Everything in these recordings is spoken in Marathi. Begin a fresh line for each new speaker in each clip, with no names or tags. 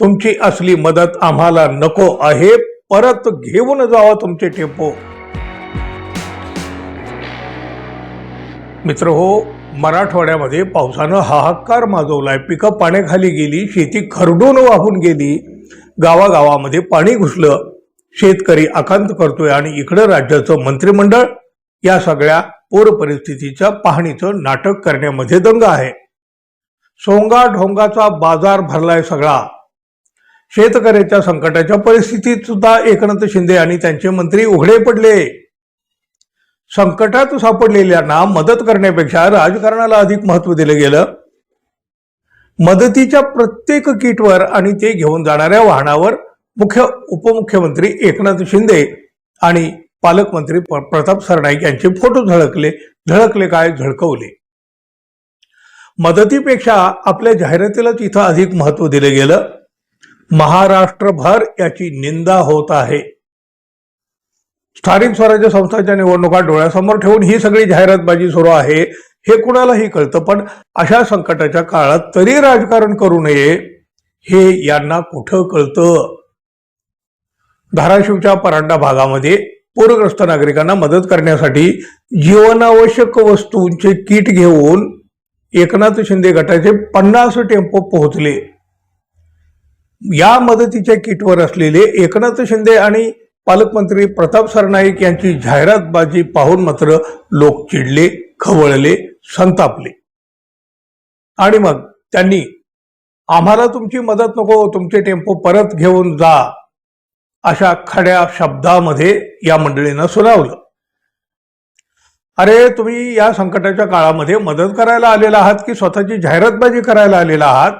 तुमची असली मदत आम्हाला नको आहे परत घेऊन जावं तुमचे टेपो मित्र हो मराठवाड्यामध्ये पावसानं हाहाकार माजवलाय. पिकं पाण्याखाली गेली शेती खरडून वाहून गेली. गावागावामध्ये पाणी घुसलं. शेतकरी आकांत करतोय आणि इकडं राज्याचं मंत्रिमंडळ या सगळ्या पूर परिस्थितीच्या पाहणीचं नाटक करण्यामध्ये दंग आहे. सोंगा ढोंगाचा बाजार भरलाय सगळा. शेतकऱ्याच्या संकटाच्या परिस्थितीत सुद्धा एकनाथ शिंदे आणि त्यांचे मंत्री उघडे पडले. संकटात सापडलेल्यांना मदत करण्यापेक्षा राजकारणाला अधिक महत्त्व दिलं गेलं. मदतीच्या प्रत्येक किटवर आणि ते घेऊन जाणाऱ्या वाहनावर मुख्य उपमुख्यमंत्री एकनाथ शिंदे आणि पालकमंत्री प्रताप सरनाईक यांचे फोटो झळकले झळकले काय? झळकवले. मदतीपेक्षा आपल्या जाहिरातीलाच इथं अधिक महत्त्व दिलं गेलं. महाराष्ट्रभर याची निंदा होत आहे. स्थानिक स्वराज्य संस्थांच्या निवडणुका डोळ्यासमोर ठेवून ही सगळी जाहिरातबाजी सुरू आहे. हे कुणालाही कळतं पण अशा संकटाच्या काळात तरी राजकारण करू नये हे यांना कुठं कळतं? धाराशिवच्या परांडा भागामध्ये पूरग्रस्त नागरिकांना मदत करण्यासाठी जीवनावश्यक वस्तूंचे किट घेऊन एकनाथ शिंदे गटाचे पन्नास टेम्पो पोहोचले. या मदतीच्या किटवर असलेले एकनाथ शिंदे आणि पालकमंत्री प्रताप सरनाईक यांची जाहिरातबाजी पाहून मात्र लोक चिडले खवळले संतापले. आणि मग त्यांनी आम्हाला तुमची मदत नको तुमचे टेम्पो परत घेऊन जा अशा खड्या शब्दामध्ये या मंडळीनं सुनावलं. अरे तुम्ही या संकटाच्या काळामध्ये मदत करायला आलेला आहात की स्वतःची जाहिरातबाजी करायला आलेला आहात?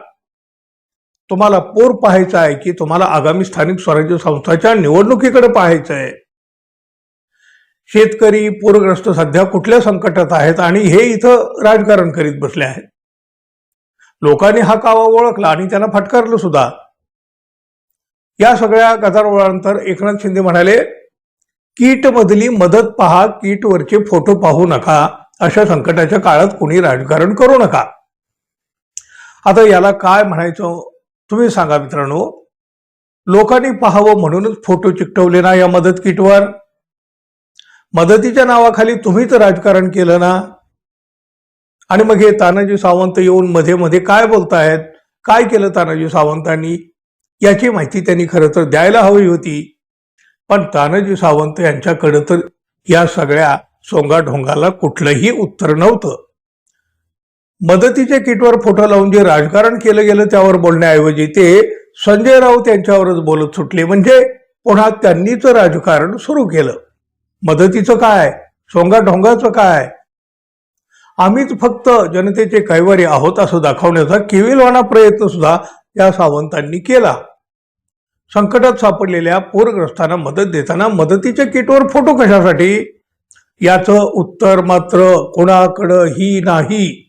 तुम्हाला पोर पाहायचा आहे की तुम्हाला आगामी स्थानिक स्वराज्य संस्थाच्या निवडणुकीकडे पाहायचं आहे. शेतकरी पूरग्रस्त सध्या कुठल्या संकटात आहेत आणि हे इथं राजकारण करीत बसले आहेत. लोकांनी हा कावा ओळखला आणि त्यांना फटकारलं सुद्धा. या सगळ्या गदारोळानंतर एकनाथ शिंदे म्हणाले कीट मधली मदत पहा कीट वरचे फोटो पाहू नका अशा संकटाच्या काळात कुणी राजकारण करू नका. आता याला काय म्हणायचं? तुम्ही सांगा मित्रांनो लोकांनी पाहावं म्हणूनच फोटो चिकटवले ना या मदत किटवर? मदतीच्या नावाखाली तुम्हीच राजकारण केलं ना? आणि मग हे तानाजी सावंत येऊन मध्ये मध्ये काय बोलतायत? काय केलं तानाजी सावंतांनी? याची माहिती त्यांनी खरं तर द्यायला हवी होती. पण तानाजी सावंत यांच्याकडे तर या सगळ्या सोंगाढोंगाला कुठलंही उत्तर नव्हतं. मदतीच्या किटवर फोटो लावून जे राजकारण केलं गेलं त्यावर बोलण्याऐवजी ते संजय राऊत यांच्यावरच बोलत सुटले. म्हणजे पुन्हा त्यांनीच राजकारण सुरू केलं. मदतीचं काय? सोंगा ढोंगाचं काय? आम्हीच फक्त जनतेचे कैवारी आहोत असं दाखवण्याचा केविलवाना प्रयत्न सुद्धा या सावंतांनी केला. संकटात सापडलेल्या पूरग्रस्तांना मदत देताना मदतीच्या किटवर फोटो कशासाठी? याचं उत्तर मात्र कोणाकडंही नाही.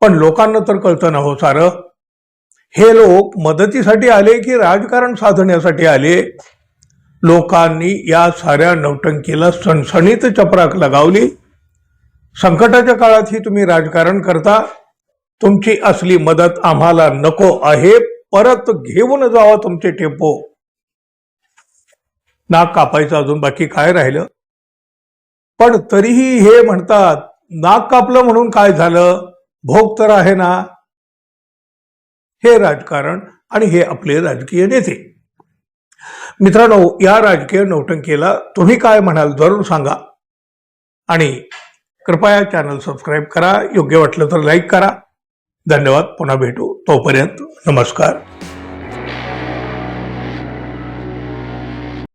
पण लोकांना तर कळतं ना हो सारं. हे लोक मदतीसाठी आले की राजकारण साधण्यासाठी आले? लोकांनी या साऱ्या नौटंकीला सणसणीत चपराक लगावली. संकटाच्या काळातही तुम्ही राजकारण करता. तुमची असली मदत आम्हाला नको आहे. परत घेऊन जावं तुमचे टेपो. नाक कापायचं अजून बाकी काय राहिलं? पण तरीही हे म्हणतात नाक कापलं म्हणून काय झालं? भोग तर आहे ना? हे राजकारण आणि हे आपले राजकीय नेते. मित्रांनो या राजकीय नौटंकीला तुम्ही काय म्हणाल जरूर सांगा. आणि कृपया चॅनल सबस्क्राईब करा योग्य वाटलं तर लाईक करा. धन्यवाद पुन्हा भेटू. तोपर्यंत नमस्कार.